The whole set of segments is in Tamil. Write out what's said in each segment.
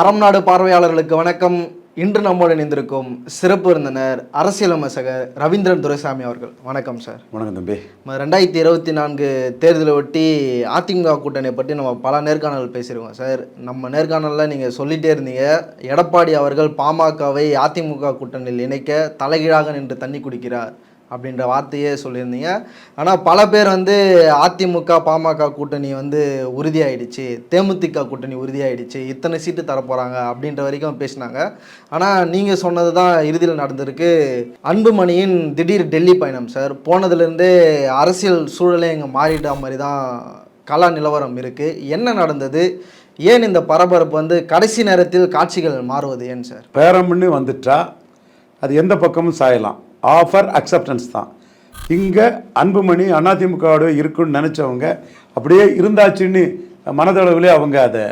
அறம் நாடு பார்வையாளர்களுக்கு வணக்கம். இன்று நம்மோடு இணைந்திருக்கும் சிறப்பு விருந்தினர் அரசியல் ரவீந்திரன் துரைசாமி அவர்கள். வணக்கம் சார். வணக்கம் தம்பி. ரெண்டாயிரத்தி இருபத்தி நான்கு தேர்தலை ஒட்டி அதிமுக கூட்டணியை பற்றி நம்ம பல நேர்காணல் பேசியிருக்கோம் சார். நம்ம நேர்காணலில் நீங்கள் சொல்லிட்டே இருந்தீங்க. எடப்பாடி அவர்கள் பாமகவை அதிமுக கூட்டணியில் இணைக்க தலைகீழாக நின்று தண்ணி குடிக்கிறார். அப்படின்ற வார்த்தையே சொல்லியிருந்தீங்க. ஆனால் பல பேர் வந்து அதிமுக பாமக கூட்டணி வந்து உறுதியாயிடுச்சு. தேமுதிக கூட்டணி உறுதியாயிடுச்சு. இத்தனை சீட்டு தரப்போகிறாங்க அப்படின்ற வரைக்கும் பேசினாங்க. ஆனால் நீங்கள் சொன்னது தான் இறுதியில் நடந்திருக்கு. அன்புமணியின் திடீர் டெல்லி பயணம் சார். போனதுலேருந்தே அரசியல் சூழலே இங்கே மாறிட்ட மாதிரி தான் கலா நிலவரம் இருக்குது என்ன நடந்தது? ஏன் இந்த பரபரப்பு வந்து கடைசி நேரத்தில் காட்சிகள் மாறுவது ஏன் சார்? பேரம்னு வந்துட்டா அது எந்த பக்கமும் சாயலாம். ஆஃபர் அக்செப்டன்ஸ் தான். இங்கே அன்புமணி அதிமுகவோட இருக்குன்னு நினச்சவங்க அப்படியே இருந்தாச்சுன்னு மனதளவிலே அவங்க அதை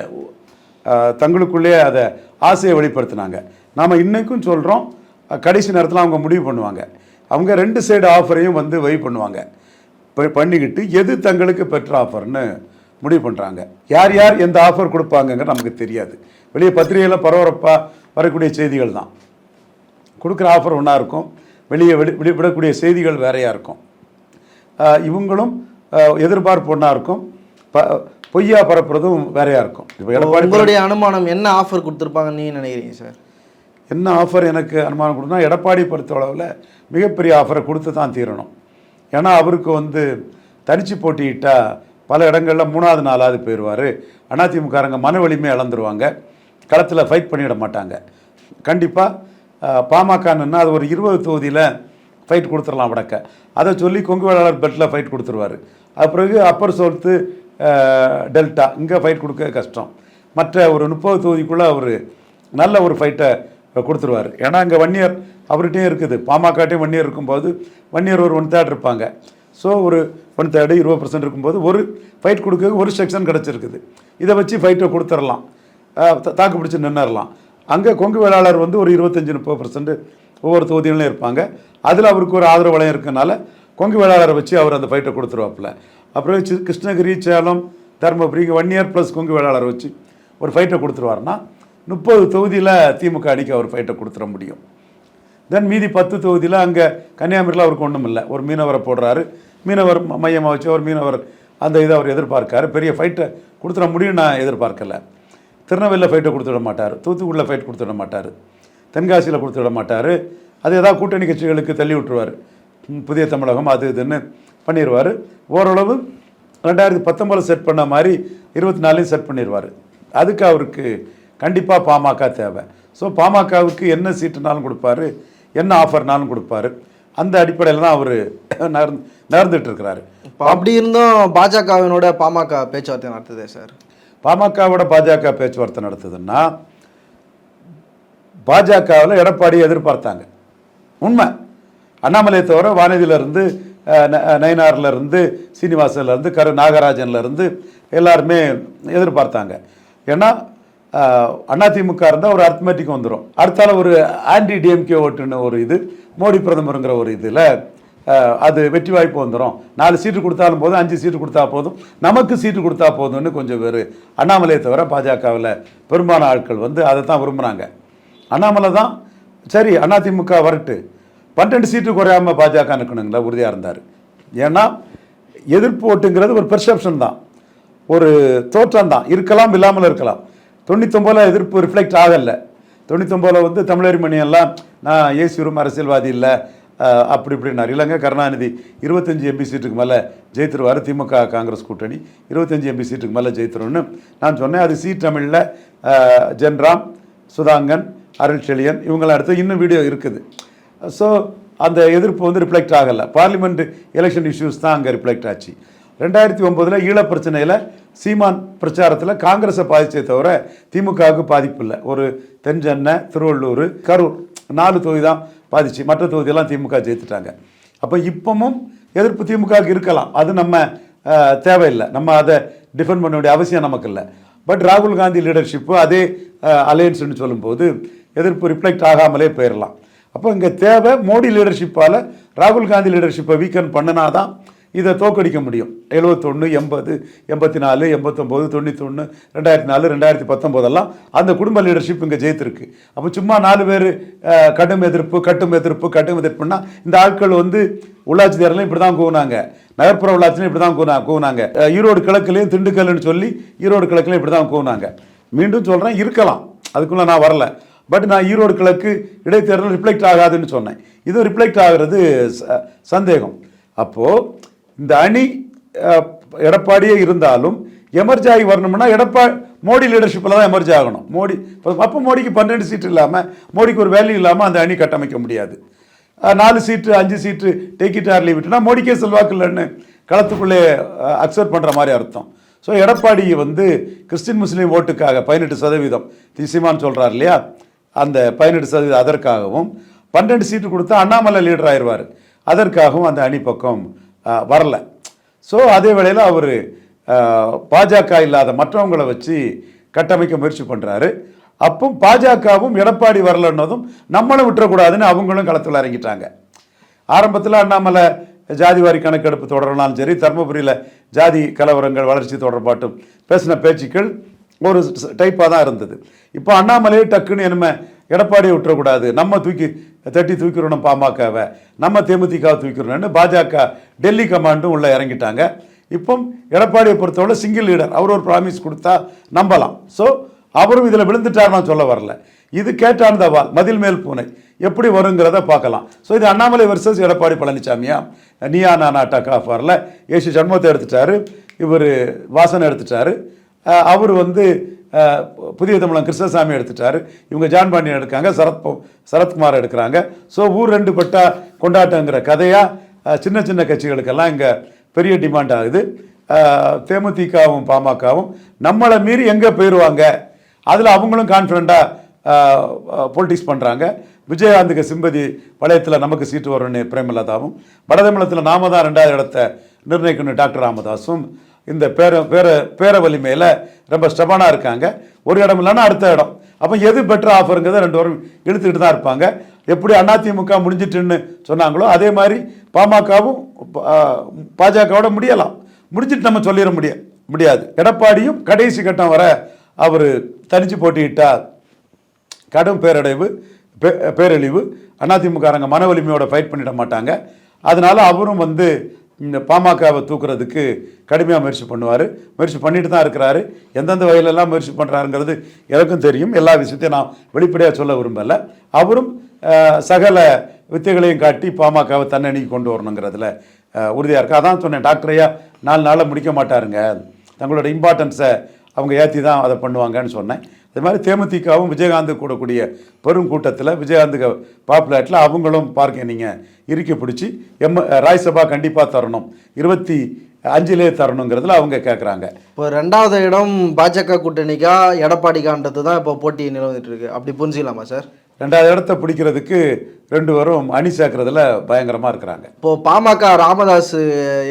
தங்களுக்குள்ளேயே தங்களுக்குள்ளே அதை ஆசையை வெளிப்படுத்தினாங்க. நாம் இன்றைக்கும் சொல்கிறோம் கடைசி நேரத்தில் அவங்க முடிவு பண்ணுவாங்க. அவங்க ரெண்டு சைடு ஆஃபரையும் வந்து வை பண்ணுவாங்க. பண்ணிக்கிட்டு எது தங்களுக்கு பெற்ற ஆஃபர்னு முடிவு பண்ணுறாங்க யார் யார் எந்த ஆஃபர் கொடுப்பாங்கங்க நமக்கு தெரியாது. வெளியே பத்திரிகையில் பரபரப்பாக வரக்கூடிய செய்திகள் தான். கொடுக்குற ஆஃபர் ஒன்றா இருக்கும். வெளியே விடு விடு- விடக்கூடிய செய்திகள் வேறையாக இருக்கும். இவங்களும் எதிர்பார்ப்பு ஒன்றா இருக்கும் ப பொய்யா பரப்புறதும் வேறையாக இருக்கும். இப்போ எடப்பாடி உங்களுடைய அனுமானம் என்ன ஆஃபர் கொடுத்துருப்பாங்கன்னு நீங்கள் நினைக்கிறீங்க சார்? என்ன ஆஃபர் எனக்கு அனுமானம் கொடுத்தா எடப்பாடி பொறுத்தளவில் மிகப்பெரிய ஆஃபரை கொடுத்து தான் தீரணும். ஏன்னா அவருக்கு வந்து தனிச்சு போட்டியிட்டா பல இடங்களில் மூணாவது நாலாவது போயிடுவார் அதிமுககாரங்க மன வலிமை இழந்துருவாங்க. களத்தில் ஃபைட் பண்ணிட மாட்டாங்க. கண்டிப்பாக பாமகன்னா அது ஒரு இருபது தொகுதியில் ஃபைட் கொடுத்துடலாம் வடக்க அதை சொல்லி கொங்கு வேளாளர் பெல்ட்டில் ஃபைட் கொடுத்துருவாரு. அது பிறகு அப்பர் சோல்த்து டெல்டா இங்கே ஃபைட் கொடுக்க கஷ்டம். மற்ற ஒரு முப்பது தொகுதிக்குள்ளே அவர் நல்ல ஒரு ஃபைட்டை கொடுத்துருவார். ஏன்னா இங்கே வன்னியர் அவர்கிட்டையும் இருக்குது. பாமகட்டையும் வன்னியர் இருக்கும்போது வன்னியர் ஒரு ஒன் தேர்ட் இருப்பாங்க. ஸோ ஒரு ஒன் தேர்டு இருபது பர்சன்ட் இருக்கும்போது ஒரு ஃபைட் கொடுக்க ஒரு செக்ஷன் கிடச்சிருக்குது. இதை வச்சு ஃபைட்டை கொடுத்துடலாம். தாக்கு பிடிச்சி நின்றுடலாம் அங்கே கொங்கு வேளாளர் வந்து ஒரு இருபத்தஞ்சி முப்பது பர்சன்ட் ஒவ்வொரு தொகுதியிலும் இருப்பாங்க. அதில் அவருக்கு ஒரு ஆதரவு வளையம் இருக்கனால கொங்கு வேளாளரை வச்சு அவர் அந்த ஃபைட்டை கொடுத்துருவாப்புல. அப்புறம் கிருஷ்ணகிரி சேலம் தருமபுரி இங்கே ஒன் இயர் ப்ளஸ் கொங்கு வேளாளரை வச்சு ஒரு ஃபைட்டை கொடுத்துருவாருன்னா முப்பது தொகுதியில் திமுக அணிக்கு அவர் ஃபைட்டை கொடுத்துட முடியும். தென் மீதி பத்து தொகுதியில் அங்கே கன்னியாகுமரியில் அவருக்கு ஒன்றும் இல்லை. ஒரு மீனவரை போடுறாரு. மீனவர் மையமாக வச்சு ஒரு மீனவர் அந்த இதை அவர் எதிர்பார்க்காரு. பெரிய ஃபைட்டை கொடுத்துட முடியும் நான் எதிர்பார்க்கலை. திருநெல்வேலியில் ஃபைட்டை கொடுத்துட மாட்டார். தூத்துக்குடியில் ஃபைட் கொடுத்துட மாட்டார். தென்காசியில் கொடுத்துட மாட்டார். அது ஏதாவது கூட்டணி கட்சிகளுக்கு தள்ளி விட்டுருவார். புதிய தமிழகம் அது இதுன்னு பண்ணிடுவார் ஓரளவு ரெண்டாயிரத்தி பத்தொம்பதில் செட் பண்ண மாதிரி இருபத்தி நாலையும் செட் பண்ணிடுவார் அதுக்கு அவருக்கு கண்டிப்பாக பாமக தேவை. ஸோ பாமகவுக்கு என்ன சீட்டுனாலும் கொடுப்பாரு என்ன ஆஃபர்னாலும் கொடுப்பாரு. அந்த அடிப்படையில் தான் அவர் நகர்ந்து நகர்ந்துட்டு இருக்கிறாரு. அப்படி இருந்தும் பாஜகவினோட பாமக பேச்சுவார்த்தை நடத்துதே சார். பாமகவோட பாஜக பேச்சுவார்த்தை நடத்துதுன்னா பாஜகவில் எடப்பாடியை எதிர்பார்த்தாங்க. உண்மை. அண்ணாமலையை தவிர வானதியிலேருந்து நயனார்லேருந்து சீனிவாசன்லேருந்து கரு நாகராஜன்லேருந்து எல்லாருமே எதிர்பார்த்தாங்க. ஏன்னா அண்ணா அதிமுக இருந்தால் ஒரு அர்த்தமேட்டிக் வந்துடும் அடுத்தால ஒரு ஆன்டி டிஎம்கே ஓட்டுன்னு ஒரு இது மோடி பிரதமருங்கிற ஒரு இதில் அது வெற்றி வாய்ப்பு வந்துடும் நாலு சீட்டு கொடுத்தாலும் போதும் அஞ்சு சீட்டு கொடுத்தா போதும். நமக்கு சீட்டு கொடுத்தா போதும்னு கொஞ்சம் பேர் அண்ணாமலையை தவிர பாஜகவில் பெரும்பாலான ஆட்கள் வந்து அதை தான் விரும்புகிறாங்க அண்ணாமலை தான் சரி அதிமுக வரட்டு. பன்னெண்டு சீட்டு குறையாம பாஜக நிற்கணுங்களா உறுதியாக இருந்தார். ஏன்னா எதிர்ப்பு ஓட்டுங்கிறது ஒரு பெர்செப்ஷன் தான். ஒரு தோற்றம் தான். இருக்கலாம் இல்லாமல் இருக்கலாம். தொண்ணூத்தொம்பதில் எதிர்ப்பு ரிஃப்ளெக்ட் ஆகலை. தொண்ணூத்தொம்பதில் வந்து தமிழறிமணி எல்லாம் நான் ஏசிவரும் அரசியல்வாதி இல்லை. அப்படி இப்படின்னார் இல்லைங்க கருணாநிதி இருபத்தஞ்சி எம்பி சீட்டுக்கு மேலே ஜெயித்துருவார் திமுக காங்கிரஸ் கூட்டணி. இருபத்தஞ்சி எம்பி சீட்டுக்கு மேலே ஜெயித்துருன்னு நான் சொன்னேன். அது சி தமிழில் ஜென்ராம் சுதாங்கன் அருள்செழியன் இவங்களாம் அடுத்து இன்னும் வீடியோ இருக்குது. ஸோ அந்த எதிர்ப்பு வந்து ரிஃப்ளெக்ட் ஆகலை. பார்லிமெண்ட் எலெக்ஷன் இஷ்யூஸ் தான் அங்கே ரிஃப்ளெக்ட் ஆச்சு. ரெண்டாயிரத்தி ஒம்போதில் ஈழப் பிரச்சனையில் சீமான் பிரச்சாரத்தில் காங்கிரஸை பாதித்தே தவிர திமுகவுக்கு பாதிப்பு இல்லை. ஒரு தென்சென்னை திருவள்ளூர் கரூர் நாலு தொகுதி தான் பாதிச்சு மற்ற தொகுதியெல்லாம் திமுக ஜெயித்துட்டாங்க. அப்போ இப்பவும் எதிர்ப்பு திமுகவுக்கு இருக்கலாம். அது நம்ம தேவையில்லை. நம்ம அதை டிஃபெண்ட் பண்ண வேண்டிய அவசியம் நமக்கு இல்லை. பட் ராகுல் காந்தி லீடர்ஷிப்பு அதே அலையன்ஸ்னு சொல்லும்போது எதிர்ப்பு ரிஃப்ளெக்ட் ஆகாமலே போயிடலாம் அப்போ இங்கே தேவை மோடி லீடர்ஷிப்பால் ராகுல் காந்தி லீடர்ஷிப்பை வீக்கன் பண்ணினா தான் இதை தோக்கடிக்க முடியும். எழுபத்தொன்று எண்பது எண்பத்தி நாலு எண்பத்தொம்போது தொண்ணூத்தொன்று ரெண்டாயிரத்தி நாலு ரெண்டாயிரத்தி பத்தொம்போதெல்லாம் அந்த குடும்ப லீடர்ஷிப் இங்கே ஜெயித்திருக்கு. அப்போ சும்மா நாலு பேர் கடும் எதிர்ப்பு கட்டும் எதிர்ப்பு கட்டும் எதிர்ப்புன்னா இந்த ஆட்கள் வந்து உள்ளாட்சி தேர்தலும் இப்படி தான் கூவினாங்க. நகர்ப்புற உள்ளாட்சியிலும் இப்படி தான் கூவினா கூவினாங்க. ஈரோடு கிழக்குலையும் திண்டுக்கல்னு சொல்லி ஈரோடு கிழக்குலையும் இப்படி தான் கூவினாங்க. மீண்டும் சொல்கிறேன் இருக்கலாம். அதுக்குள்ளே நான் வரல. பட் நான் ஈரோடு கிழக்கு இடைத்தேர்தல் ரிஃப்ளெக்ட் ஆகாதுன்னு சொன்னேன். இது ரிஃப்ளெக்ட் ஆகிறது ச- சந்தேகம். அப்போது இந்த அணி எடப்பாடியே இருந்தாலும் எமர்ஜ் ஆகி வரணும்னா எடப்பா மோடி லீடர்ஷிப்பில் தான் எமர்ஜ் ஆகணும். மோடி அப்போ மோடிக்கு பன்னெண்டு சீட் இல்லாமல் மோடிக்கு ஒரு வேல்யூ இல்லாமல் அந்த அணி கட்டமைக்க முடியாது. நாலு சீட்டு அஞ்சு சீட்டு டேக் இட் ஆர் மோடிக்கே செல்வாக்கு இல்லைன்னு களத்துக்குள்ளே அக்செப்ட் பண்ணுற மாதிரி அர்த்தம். ஸோ எடப்பாடி வந்து கிறிஸ்டின் முஸ்லீம் ஓட்டுக்காக பதினெட்டு சதவீதம் திசிமான்னு சொல்கிறார் இல்லையா? அந்த பதினெட்டு சதவீதம் அதற்காகவும் பன்னெண்டு சீட்டு கொடுத்தா அண்ணாமலை லீடர் ஆயிடுவார் அதற்காகவும் அந்த அணி பக்கம் வரல. ஸோ அதே வேளையில் அவர் பாஜக இல்லாத மற்றவங்களை வச்சு கட்டமைக்க முயற்சி பண்ணுறாரு அப்போ பாஜகவும் எடப்பாடி வரலன்னதும் நம்மளும் விட்டுறக்கூடாதுன்னு அவங்களும் களத்தில் இறங்கிட்டாங்க. ஆரம்பத்தில் அண்ணாமலை ஜாதிவாரி கணக்கெடுப்பு தொடரனாலும் சரி தருமபுரியில் ஜாதி கலவரங்கள் வளர்ச்சி தொடர்பாட்டும் பேசின பேச்சுக்கள் ஒரு டைப்பாக தான் இருந்தது. இப்போ அண்ணாமலையே டக்குன்னு என்னமே எடப்பாடியை விட்டுறக்கூடாது. நம்ம தூக்கி தட்டி தூக்கிடணும் பாமகவை. நம்ம தேமுதிகவை தூக்கிடணும்னு பாஜக டெல்லி கமாண்டும் உள்ளே இறங்கிட்டாங்க. இப்போ எடப்பாடியை பொறுத்தவரை சிங்கிள் லீடர் அவர் ஒரு ப்ராமிஸ் கொடுத்தா நம்பலாம். ஸோ அவரும் இதில் விழுந்துட்டார் நான் சொல்ல வரல. இது கேட்டான் தவால் மதில் மேல் பூனை. எப்படி வருங்கிறத பார்க்கலாம். ஸோ இது அண்ணாமலை வர்சஸ் எடப்பாடி பழனிசாமியா நீயா நானா டக் ஆஃபரில் ஏசி சண்முகத்தை எடுத்துட்டாரு. இவர் வாசனை எடுத்துட்டாரு. அவர் வந்து புதிய தமிழன் கிருஷ்ணசாமி எடுத்துட்டாரு. இவங்க ஜான் பாண்டியன் எடுக்காங்க சரத் சரத்குமார் எடுக்கிறாங்க. ஸோ ஊர் ரெண்டு பட்டா கொண்டாட்டங்கிற கதையாக சின்ன சின்ன கட்சிகளுக்கெல்லாம் இங்கே பெரிய டிமாண்ட் ஆகுது. தேமுதிகவும் பாமகவும். நம்மளை மீறி எங்கே போயிடுவாங்க அதில் அவங்களும் கான்ஃபிடண்ட்டாக பொலிட்டிக்ஸ் பண்ணுறாங்க விஜயகாந்துக்கு சிம்பதி வளையத்தில் நமக்கு சீட்டு வரும்னு பிரேமலதாவும் வடதமிழத்தில் நாம தான் ரெண்டாவது இடத்த நிர்ணயிக்கணும் டாக்டர் ராமதாஸும் இந்த பேர பேர பேர வலிமையில் ரொம்ப ஸ்டெபனாக இருக்காங்க. ஒரு இடம் இல்லைன்னா அடுத்த இடம். அப்போ எது பெட்டர் ஆஃபருங்கிறத ரெண்டு பேரும் இழுத்துக்கிட்டு தான் இருப்பாங்க. எப்படி அதிமுக முடிஞ்சிட்டுன்னு சொன்னாங்களோ அதே மாதிரி பாமகவும் பாஜகவோட முடியலாம். முடிஞ்சிட்டு நம்ம சொல்லிட முடிய முடியாது. எடப்பாடியும் கடைசி கட்டம் வர அவர் தனிச்சு போட்டியிட்டா கடும் பேரடைவு பே- பேரழிவு. அதிமுககாரங்க மன வலிமையோட ஃபைட் பண்ணிட மாட்டாங்க. அதனால் அவரும் வந்து இந்த பாமகவை தூக்குறதுக்கு கடுமையாக முயற்சி பண்ணுவார். முயற்சி பண்ணிட்டு தான் இருக்கிறாரு. எந்தெந்த வகையிலெல்லாம் முயற்சி பண்ணுறாருங்கிறது எனக்கும் தெரியும். எல்லா விஷயத்தையும் நான் வெளிப்படையாக சொல்ல விரும்பலை. அவரும் சகல வித்தைகளையும் காட்டி பாமகவை தன்னணிக்கு கொண்டு வரணுங்கிறதுல உறுதியாக இருக்குது அதான் சொன்னேன் டாக்டரையாக நாலு நாளில் முடிக்க மாட்டாருங்க. தங்களோட இம்பார்ட்டன்ஸை அவங்க ஏற்றி தான் அதை பண்ணுவாங்கன்னு சொன்னேன். அதே மாதிரி தேமுதிகவும் விஜயகாந்த் கூடக்கூடிய பெரும் கூட்டத்தில் விஜயகாந்துக்கு பாப்புலேட்டில் அவங்களும் பார்க்க நீங்கள் இறுக்கி பிடிச்சி எம் ராஜ்சபா கண்டிப்பாக தரணும். இருபத்தி அஞ்சிலே தரணுங்கிறதுல அவங்க கேட்குறாங்க இப்போ ரெண்டாவது இடம் பாஜக கூட்டணிக்கா எடப்பாடிக்கான்றது தான் இப்போ போட்டி நிலவிட்டு இருக்கு அப்படி புரிஞ்சுக்கலாமா சார்? ரெண்டாவது இடத்த பிடிக்கிறதுக்கு ரெண்டு பேரும் அணி சேர்க்கறதுல பயங்கரமாக இருக்கிறாங்க. இப்போ பாமக ராமதாஸ்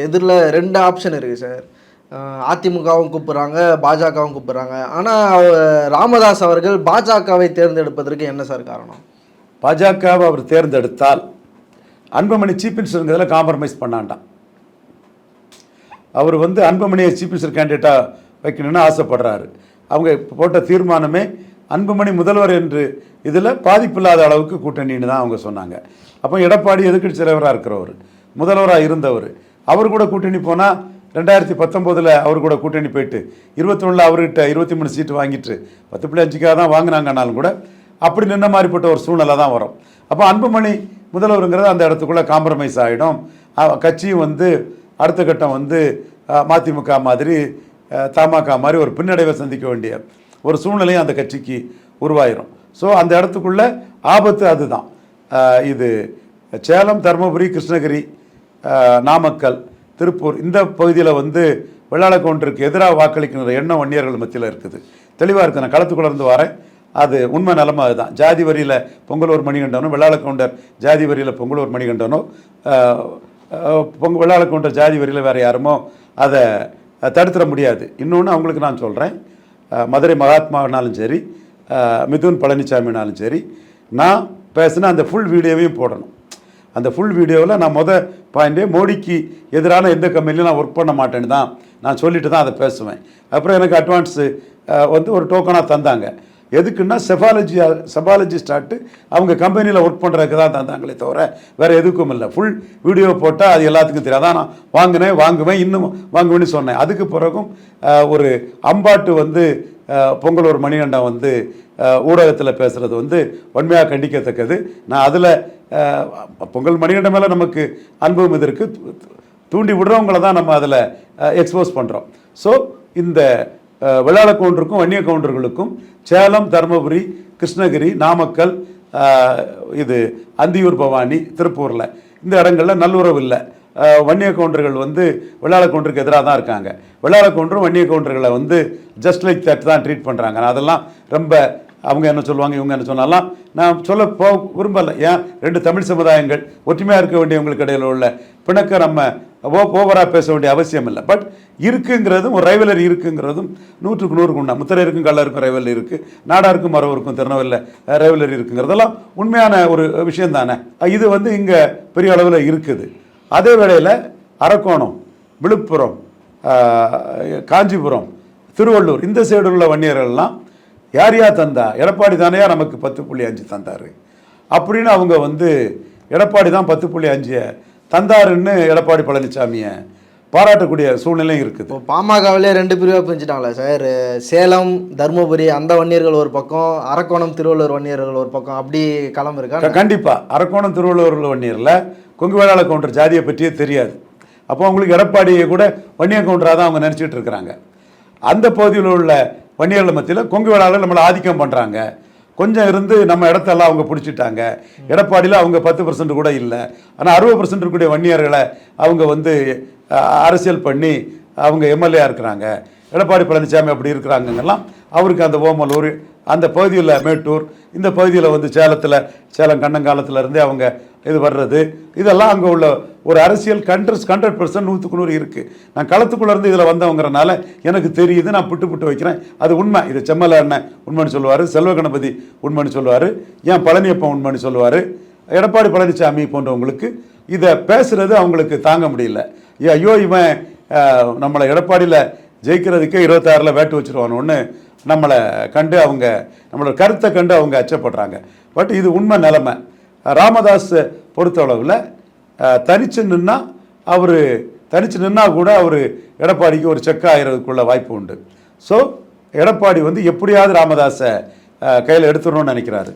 எதிரில் ரெண்டு ஆப்ஷன் இருக்குது சார். அதிமுகவும் கூப்பிட்றாங்க பாஜகவும் கூப்பிட்றாங்க. ஆனால் ராமதாஸ் அவர்கள் பாஜகவை தேர்ந்தெடுப்பதற்கு என்ன சார் காரணம்? பாஜகவை அவர் தேர்ந்தெடுத்தால் அன்புமணி சீஃப் மினிஸ்டருங்கிறதுல காம்ப்ரமைஸ் பண்ணாண்டாம். அவர் வந்து அன்புமணியை சீஃப் மினிஸ்டர் கேண்டிடேட்டாக வைக்கணும்னு ஆசைப்படுறாரு. அவங்க போட்ட தீர்மானமே அன்புமணி முதல்வர் என்று இதில் பாதிப்பில்லாத அளவுக்கு கூட்டணின்னு தான் அவங்க சொன்னாங்க. அப்போ எடப்பாடி எதிர்கட்சி தலைவராக இருக்கிறவர்? முதல்வராக இருந்தவர். அவர் கூட கூட்டணி போனால் ரெண்டாயிரத்தி பத்தொம்போதில் அவர் கூட கூட்டணி போயிட்டு இருபத்தொன்னில் அவர்கிட்ட இருபத்தி மூணு சீட்டு வாங்கிட்டு பத்து புள்ளி அஞ்சுக்காக தான் வாங்கினாங்கனாலும் கூட அப்படி நின்ன மாதிரிப்பட்ட ஒரு சூழ்நிலை தான் வரும். அப்போ அன்புமணி முதல்வருங்கிறது அந்த இடத்துக்குள்ளே காம்ப்ரமைஸ் ஆகிடும் கட்சியும் வந்து அடுத்த கட்டம் வந்து மதிமுக மாதிரி தமாக மாதிரி ஒரு பின்னடைவை சந்திக்க வேண்டிய ஒரு சூழ்நிலையும் அந்த கட்சிக்கு உருவாயிரும். ஸோ அந்த இடத்துக்குள்ள ஆபத்து அதுதான். இது சேலம் தருமபுரி கிருஷ்ணகிரி நாமக்கல் திருப்பூர் இந்த பகுதியில் வந்து வெள்ளாள கவுண்டருக்கு எதிராக வாக்களிக்கிற எண்ணம் வன்னியர்கள் மத்தியில் இருக்குது. தெளிவாக இருக்குது நான் களத்துக்குள்ள இருந்து வரேன். அது உண்மை நிலமை அதுதான். ஜாதி வரியில் பொங்கலூர் மணிகண்டனோ வெள்ளாள கவுண்டர் ஜாதி வரியில் பொங்கலூர் மணிகண்டனோ பொங்க வெள்ளாள கவுண்டர் ஜாதி வரியில் வேறு யாருமோ அதை தடுத்துட முடியாது. இன்னொன்று அவங்களுக்கு நான் சொல்கிறேன் மதுரை மகாத்மானாலும் சரி மிதுன் பழனிசாமினாலும் சரி நான் பேசினா அந்த ஃபுல் வீடியோவையும் போடணும். அந்த ஃபுல் வீடியோவில் நான் முத பாயிண்டே மோடிக்கு எதிரான எந்த கம்பெனிலையும் நான் ஒர்க் பண்ண மாட்டேன்னு தான் நான் சொல்லிட்டு தான் அதை பேசுவேன். அப்புறம் எனக்கு அட்வான்ஸு வந்து ஒரு டோக்கனாக தந்தாங்க. எதுக்குன்னா செஃபாலஜி செஃபாலஜிஸ்டாட்டு அவங்க கம்பெனியில் ஒர்க் பண்ணுறதுக்கு தான் தந்தாங்களே தவிர வேறு எதுக்கும் இல்லை. ஃபுல் வீடியோ போட்டால் அது எல்லாத்துக்கும் தெரியும் அதான் நான் வாங்கினேன் வாங்குவேன் இன்னும் வாங்குவேன்னு சொன்னேன். அதுக்கு பிறகும் ஒரு அம்பாட்டு வந்து பொங்கலூர் மணிகண்டம் வந்து ஊடகத்தில் பேசுகிறது வந்து வன்மையாக கண்டிக்கத்தக்கது. நான் அதில் பொங்கல் மணிகண்டம் மேலே நமக்கு அனுபவம் இது இருக்குது தூண்டி விடுறவங்கள தான் நம்ம அதில் எக்ஸ்போஸ் பண்ணுறோம் ஸோ இந்த விளையாட கவுண்டருக்கும் வன்னிய கவுண்டர்களுக்கும் சேலம் தருமபுரி கிருஷ்ணகிரி நாமக்கல் இது அந்தியூர் பவானி திருப்பூரில் இந்த இடங்களில் நல்லுறவு இல்லை. வன்னிய கவுண்டர்கள் வந்து வெள்ளாள கவுண்டருக்கு எதிராக தான் இருக்காங்க. வெள்ளாள கவுண்டரும் வன்னிய கவுண்டர்களை வந்து ஜஸ்ட் லைக் தட் தான் ட்ரீட் பண்ணுறாங்க அதெல்லாம் ரொம்ப அவங்க என்ன சொல்லுவாங்க இவங்க என்ன சொன்னாலாம் நான் சொல்ல போ விரும்பலை. ஏன்? ரெண்டு தமிழ் சமுதாயங்கள் ஒற்றுமையாக இருக்க வேண்டியவங்களுக்கு இடையில் உள்ள பிணக்க நம்ம ஓ ஓவராக பேச வேண்டிய அவசியம் இல்லை. பட் இருக்குங்கிறதும் ஒரு ரைவலர் இருக்குங்கிறதும் நூற்றுக்கு நூறு உண்டா முத்திரையருக்கும் கல்லருக்கும் ரைவலரி இருக்குது நாடாருக்கும் மரவருக்கும் திருநெல்வேலியில் ரைவலரி இருக்குங்கிறதெல்லாம் உண்மையான ஒரு விஷயம் தானே இது வந்து இங்கே பெரிய அளவில் இருக்குது. அதே வேளையில் அரக்கோணம் விழுப்புரம் காஞ்சிபுரம் திருவள்ளூர் இந்த சைடு உள்ள வன்னியர்கள்லாம் யார் யார் தந்தா? எடப்பாடி தானையா நமக்கு பத்து புள்ளி அஞ்சு தந்தார். அப்படின்னு அவங்க வந்து எடப்பாடி தான் பத்து புள்ளி அஞ்சு தந்தாருன்னு எடப்பாடி பழனிசாமியை பாராட்டக்கூடிய சூழ்நிலையும் இருக்குது. பாமகவிலே ரெண்டு பிரிவாக பிரிஞ்சுட்டாங்களே சார். சேலம் தருமபுரி அந்த வன்னியர்கள் ஒரு பக்கம் அரக்கோணம் திருவள்ளூர் வன்னியர்கள் ஒரு பக்கம் அப்படி களம் இருக்கா? க- கண்டிப்பா. அரக்கோணம் திருவள்ளுவர் வன்னியரில் கொங்கு வேளாள கவுண்டர் ஜாதியை பற்றியே தெரியாது. அப்போ அவங்களுக்கு எடப்பாடியை கூட வன்னிய கவுண்டராக தான் அவங்க நினச்சிட்டு இருக்கிறாங்க. அந்த பகுதியில் உள்ள வன்னியர்கள் மத்தியில் கொங்கு வேளாளர் நம்மளை ஆதிக்கம் பண்ணுறாங்க கொஞ்சம் இருந்து நம்ம இடத்தெல்லாம் அவங்க பிடிச்சிட்டாங்க. எடப்பாடியில் அவங்க பத்து பர்சன்ட் கூட இல்லை. ஆனால் அறுபது பர்சன்ட் இருக்கக்கூடிய வன்னியர்களை அவங்க வந்து அரசியல் பண்ணி அவங்க எம்எல்ஏ இருக்கிறாங்க. எடப்பாடி பழனிசாமி அப்படி இருக்கிறாங்கங்கெல்லாம் அவருக்கு அந்த ஓமலூர் அந்த பகுதியில் மேட்டூர் இந்த பகுதியில் வந்து சேலத்தில் சேலம் கண்ணங்காலத்தில் இருந்தே அவங்க இது வர்றது. இதெல்லாம் அங்கே உள்ள ஒரு அரசியல் கண்ட்ரஸ் ஹண்ட்ரட் பர்சன்ட் நூற்றுக்கு நூறு இருக்குது நான் களத்துக்குள்ளேருந்து இதில் வந்தவங்கிறனால எனக்கு தெரியுது நான் புட்டு புட்டு வைக்கிறேன். அது உண்மை. இது செம்மல அண்ணன் உண்மைன்னு சொல்லுவார் செல்வ கணபதி உண்மைன்னு சொல்லுவார் ஏன் பழனியப்பன் உண்மைன்னு சொல்லுவார் எடப்பாடி பழனிசாமி போன்றவங்களுக்கு இதை பேசுறது அவங்களுக்கு தாங்க முடியல. ஏ, ஐயோ இவன் நம்மளை எடப்பாடியில் ஜெயிக்கிறதுக்கே இருபத்தாறில் வேட்டு வச்சிருவானோன்னு நம்மளை கண்டு அவங்க நம்மளோட கருத்தை கண்டு அவங்க அச்சப்படுறாங்க. பட் இது உண்மை நிலமை. ராமதாஸ் பொறுத்தளவில் தனிச்சு நின்னா அவர் தனிச்சு நின்னா கூட அவர் எடப்பாடிக்கு ஒரு செக் ஆகிறதுக்குள்ள வாய்ப்பு உண்டு. ஸோ எடப்பாடி வந்து எப்படியாவது ராமதாஸை கையில் எடுத்துடணும்னு நினைக்கிறாரு.